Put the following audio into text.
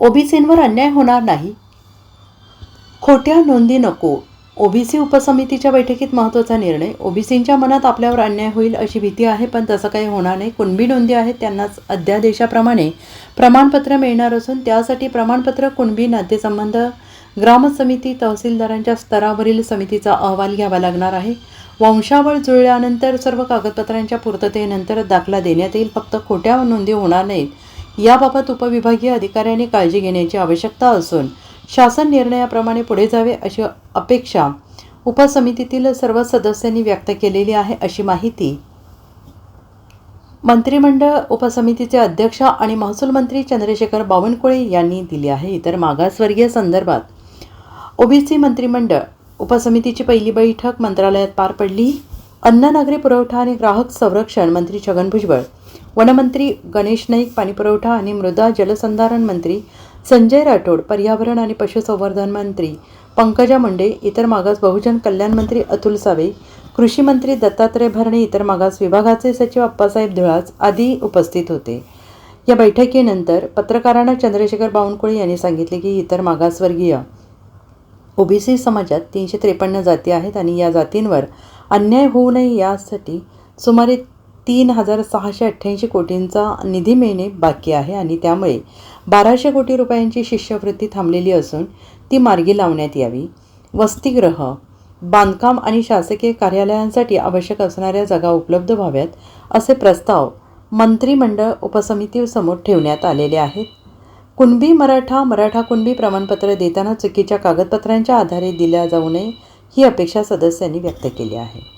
ओबीसींवर अन्याय होणार नाही. खोट्या नोंदी नको. ओबीसी उपसमितीच्या बैठकीत महत्त्वाचा निर्णय. ओबीसींच्या मनात आपल्यावर अन्याय होईल अशी भीती आहे पण तसं काही होणार नाही. कुणबी नोंदी आहेत त्यांनाच अध्यादेशाप्रमाणे प्रमाणपत्र मिळणार असून त्यासाठी प्रमाणपत्र कुणबी नातेसंबंध ग्रामसमिती तहसीलदारांच्या स्तरावरील समितीचा अहवाल घ्यावा लागणार आहे. वंशावळ जुळल्यानंतर सर्व कागदपत्रांच्या पूर्ततेनंतर दाखला देण्यात येईल. फक्त खोट्या नोंदी होणार नाहीत. याबाबत उपविभागीय अधिकाऱ्यांनी काळजी घेण्याची आवश्यकता असून शासन निर्णयाप्रमाणे पुढे जावे अशी अपेक्षा उपसमितीतील सर्व सदस्यांनी व्यक्त केलेली आहे अशी माहिती मंत्रिमंडळ उपसमितीचे अध्यक्ष आणि महसूल मंत्री चंद्रशेखर बावनकुळे यांनी दिली आहे. तर मागासवर्गीय संदर्भात ओबीसी मंत्रिमंडळ उपसमितीची पहिली बैठक मंत्रालयात पार पडली. अन्न नागरी पुरवठा आणि ग्राहक संरक्षण मंत्री छगन भुजबळ वनमंत्री गणेश नाईक पाणीपुरवठा आणि मृदा जलसंधारण मंत्री संजय राठोड पर्यावरण आणि पशुसंवर्धन मंत्री पंकजा मुंडे इतर मागास बहुजन कल्याण मंत्री अतुल सावे कृषी मंत्री दत्तात्रय भरणे इतर मागास विभागाचे सचिव अप्पासाहेब धुळास आदी उपस्थित होते. या बैठकीनंतर पत्रकारांना चंद्रशेखर बावनकुळे यांनी सांगितले की इतर मागासवर्गीय ओबीसी समाजात तीनशे त्रेपन्न जाती आहेत आणि या जातींवर अन्याय होऊ नये यासाठी सुमारे तीन हजार सहाशे अठ्ठ्याऐंशी कोटींचा निधी मिळणे बाकी आहे आणि त्यामुळे बाराशे कोटी रुपयांची शिष्यवृत्ती थांबलेली असून ती मार्गी लावण्यात यावी. वसतिगृह बांधकाम आणि शासकीय कार्यालयांसाठी आवश्यक असणाऱ्या जागा उपलब्ध व्हाव्यात असे प्रस्ताव मंत्रिमंडळ उपसमितीसमोर ठेवण्यात आलेले आहेत. कुणबी मराठा मराठा कुणबी प्रमाणपत्र देताना चुकीच्या कागदपत्रांच्या आधारे दिल्या जाऊ नये ही अपेक्षा सदस्यांनी व्यक्त केली आहे.